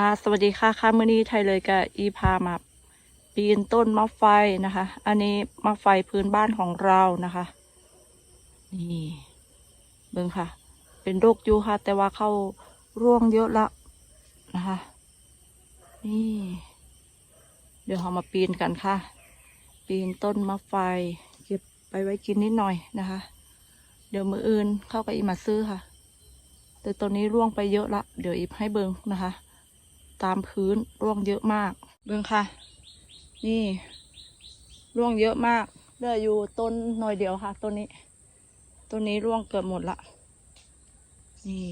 ค่ะ สวัสดีค่ะค่ะมื้อนี้ไทยเลยกับอีพามาปีนต้นมะไฟนะคะ อันนี้มะไฟพื้นบ้านของเรานะคะ นี่เบิ่งค่ะ เป็นโรคยูค่ะ แต่ว่าเข้าร่วงเยอะละนะคะ นี่ เดี๋ยวเรามาปีนกันค่ะ ปีนต้นมะไฟ เก็บไปไว้กินนิดหน่อยนะคะ เดี๋ยวมืออื่นเข้ากับอีมาซื้อค่ะ แต่ตอนนี้ร่วงไปเยอะละ เดี๋ยวอีฟให้เบิงนะคะ ตามพื้นร่วงเยอะมากเบิงค่ะ นี่ ร่วงเยอะมากเหลืออยู่ต้นหน่อยเดียวค่ะต้นนี้ต้นนี้ร่วงเกือบหมดละนี่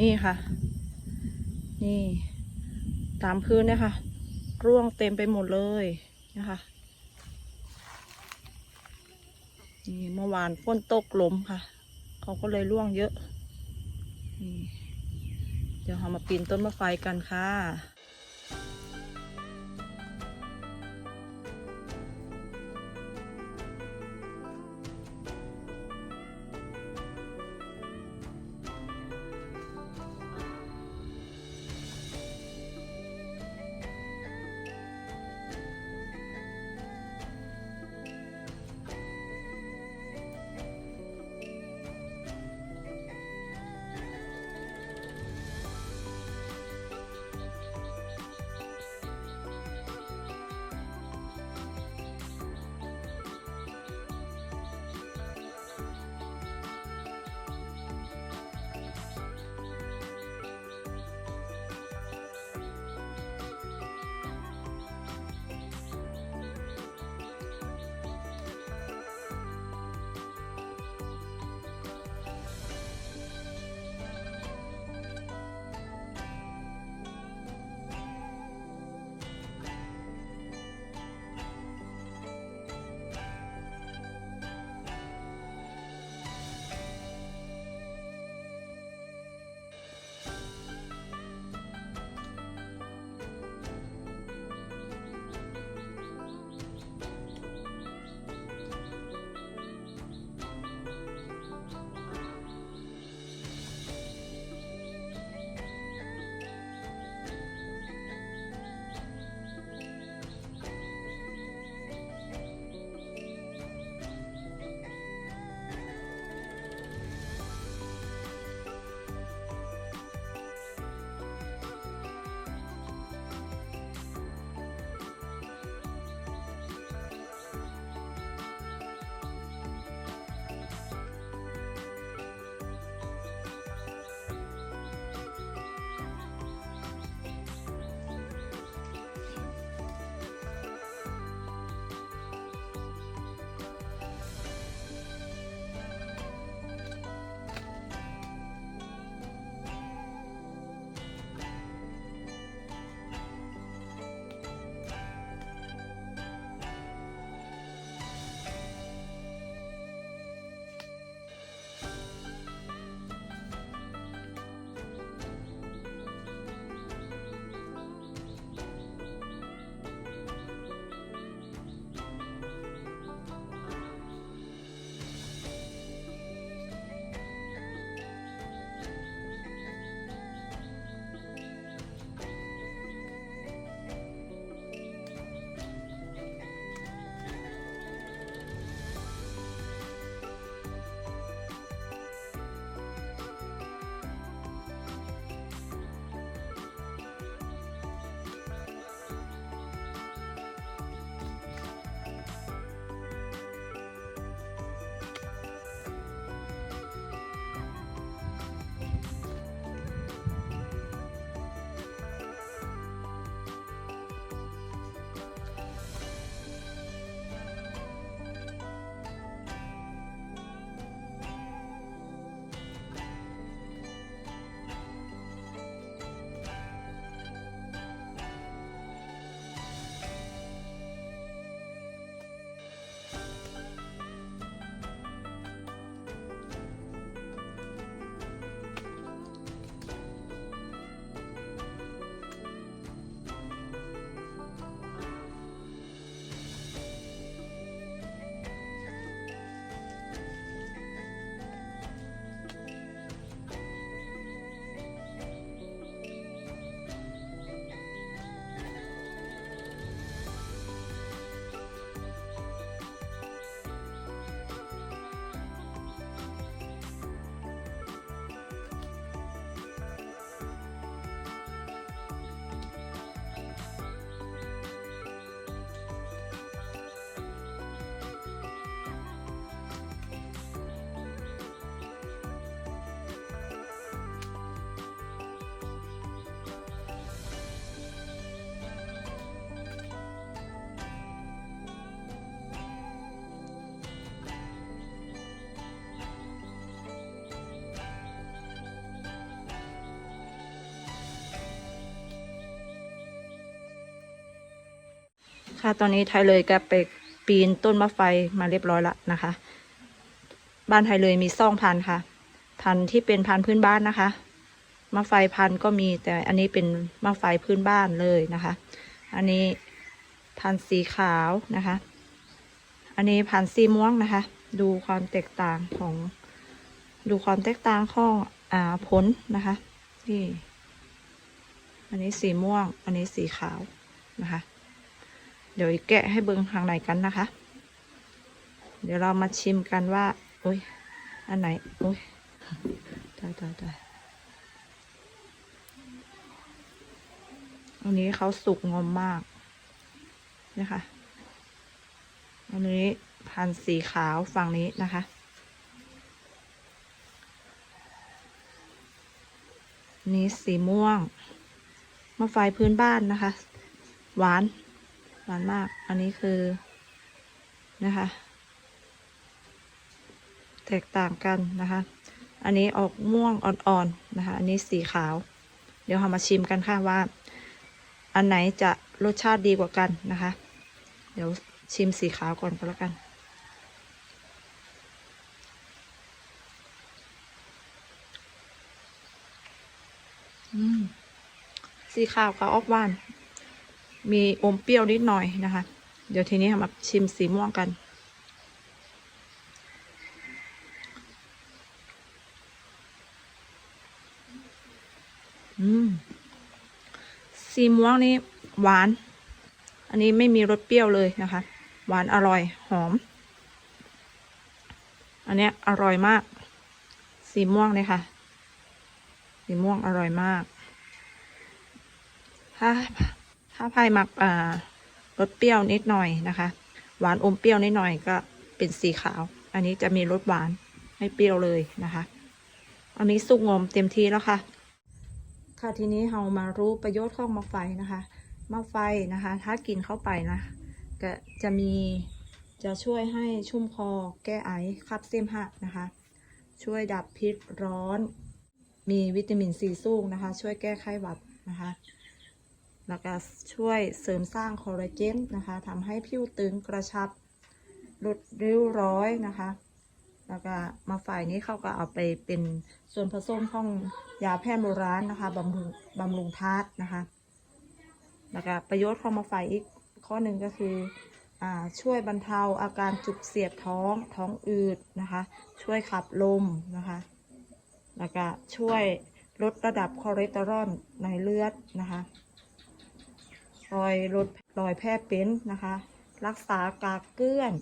นี่ค่ะ นี่ ตามพื้นนะคะ ร่วงเต็มไปหมดเลยนะคะ นี่เมื่อวานฝนตกลมค่ะ เขาก็เลยร่วงเยอะ นี่ เดี๋ยวเรามาปีนต้นมะไฟกันค่ะ ตอนนี้ไทยเลยก็ไปปีนต้นมะไฟมาเรียบร้อยแล้วนะคะ บ้านไทยเลยมีซ่องพันธุ์ค่ะ พันธุ์ที่เป็นพันธุ์พื้นบ้านนะคะมะไฟพันธุ์ก็มีแต่อันนี้เป็นมะไฟพื้นบ้านเลยนะคะ อันนี้พันธุ์สีขาวนะคะ อันนี้พันธุ์สีม่วงนะคะ ดูความแตกต่างของ ดูความแตกต่างของอ่าผลนะคะนี่อันนี้สีม่วง อันนี้สีขาวนะคะ เดี๋ยวแกะให้เบิ้งทางไหนกันนะคะ เดี๋ยวเรามาชิมกันว่าโอ้ยอันไหนโอ้ยตายตายตายอันนี้เขาสุกงอมมากนะคะอันนี้พันสีขาวฝั่งนี้นะคะ นี้สีม่วงมะไฟพื้นบ้านนะคะ หวาน หวานมาก อันนี้คือนะคะ แตกต่างกันนะคะ อันนี้ออกม่วงอ่อนๆนะคะ อันนี้สีขาว เดี๋ยวเรามาชิมกันค่ะว่า อันไหนจะรสชาติดีกว่ากันนะคะ เดี๋ยวชิมสีขาวก่อนก็แล้วกันอืมสีขาวกับออกหวาน มีอมเปรี้ยวนิดหน่อยนะคะ เดี๋ยวทีนี้มาชิมสีม่วงกัน อืม สีม่วงนี่หวาน อันนี้ไม่มีรสเปรี้ยวเลยนะคะ หวานอร่อยหอม อันเนี้ยอร่อยมาก สีม่วงเลยค่ะ สีม่วงอร่อยมากถ้า ถ้าพายมักอ่ารสเปรี้ยวนิดหน่อยนะคะ หวานอมเปรี้ยวนิดหน่อยก็เป็นสีขาว อันนี้จะมีรสหวานไม่เปรี้ยวเลยนะคะ อันนี้สุกงอมเต็มทีแล้วค่ะ ค่ะทีนี้เรามารู้ประโยชน์ของมะไฟนะคะมะไฟนะคะ ถ้ากินเข้าไปนะก็จะมีจะช่วยให้ชุ่มคอแก้ไอขับเสมหะนะคะ ช่วยดับพิษร้อน มีวิตามินซีสูงนะคะ ช่วยแก้ไขหวัดนะคะ แล้วก็ช่วยเสริมสร้างคอลลาเจนนะคะทำให้ผิวตึงกระชับลดริ้วร้อยนะคะ แล้วก็มาฝ่ายนี้เขาก็เอาไปเป็นส่วนผสมของยาแพทย์โบราณนะคะบำรุงบำรุงธาตุนะคะ แล้วก็ประโยชน์ของมาฝ่ายอีกข้อหนึ่งก็คืออช่วยบรรเทาอาการจุกเสียดท้องท้องอืดนะคะ ช่วยขับลมนะคะ แล้วก็ช่วยลดระดับคอเลสเตอรอลในเลือดนะคะ รอยลดรอยแพร่เป็นนะคะ รักษากากเกลื่อน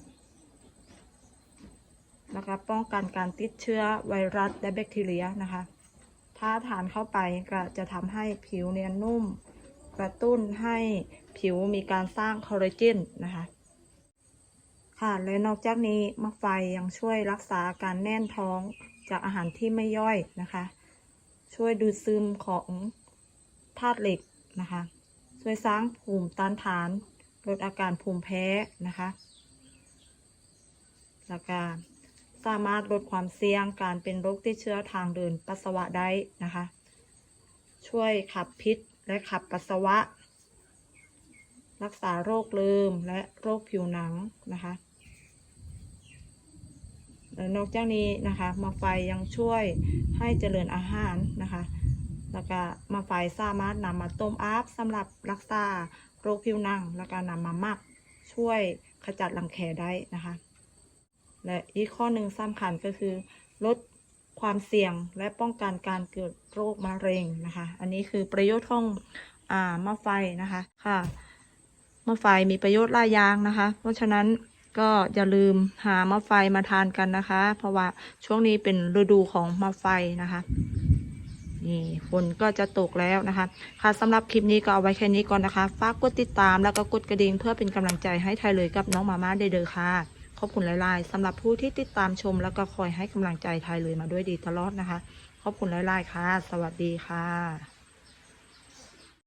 นะคะ ป้องกันการติดเชื้อไวรัสและแบคทีเรียนะคะ ถ้าทานเข้าไปก็จะทำให้ผิวเนียนนุ่ม กระตุ้นให้ผิวมีการสร้างคอลลาเจนนะคะ ค่ะและนอกจากนี้มะไฟยังช่วยรักษาการแน่นท้องจากอาหารที่ไม่ย่อยนะคะ ช่วยดูดซึมของธาตุเหล็กนะคะ ช่วยสร้างภูมิต้านทาน ลดอาการภูมิแพ้นะคะแล้วก็สามารถลดความเสี่ยงการเป็นโรคติดเชื้อทางเดินปัสสาวะได้นะคะ ช่วยขับพิษและขับปัสสาวะ รักษาโรคลืมและโรคผิวหนังนะคะและนอกจากนี้นะคะมาไฟยังช่วยให้เจริญอาหารนะคะ แล้วก็มาไฟสามารถนำมาต้มอาบสำหรับรักษาโรคผิวหนัง แล้วก็นำมาหมักช่วยขจัดรังแคได้นะคะ และอีกข้อหนึ่งสำคัญก็คือลดความเสี่ยงและป้องกันการเกิดโรคมะเร็งนะคะ อันนี้คือประโยชน์ของอ่ามะไฟนะคะค่ะมะไฟมีประโยชน์หลายอย่างนะคะ เพราะฉะนั้นก็อย่าลืมหามะไฟมาทานกันนะคะ เพราะว่าช่วงนี้เป็นฤดูของมะไฟนะคะ นี่ฝนก็จะตกแล้วนะคะ ค่ะสำหรับคลิปนี้ก็เอาไว้แค่นี้ก่อนนะคะ ฝากกดติดตามแล้วก็กดกระดิ่งเพื่อเป็นกำลังใจให้ไทยเลยกับน้องมาม่าเดเดอค่ะ ขอบคุณหลายๆสำหรับผู้ที่ติดตามชม แล้วก็คอยให้กำลังใจไทยเลยมาด้วยดีตลอดนะคะ ขอบคุณหลายๆค่ะ สวัสดีค่ะ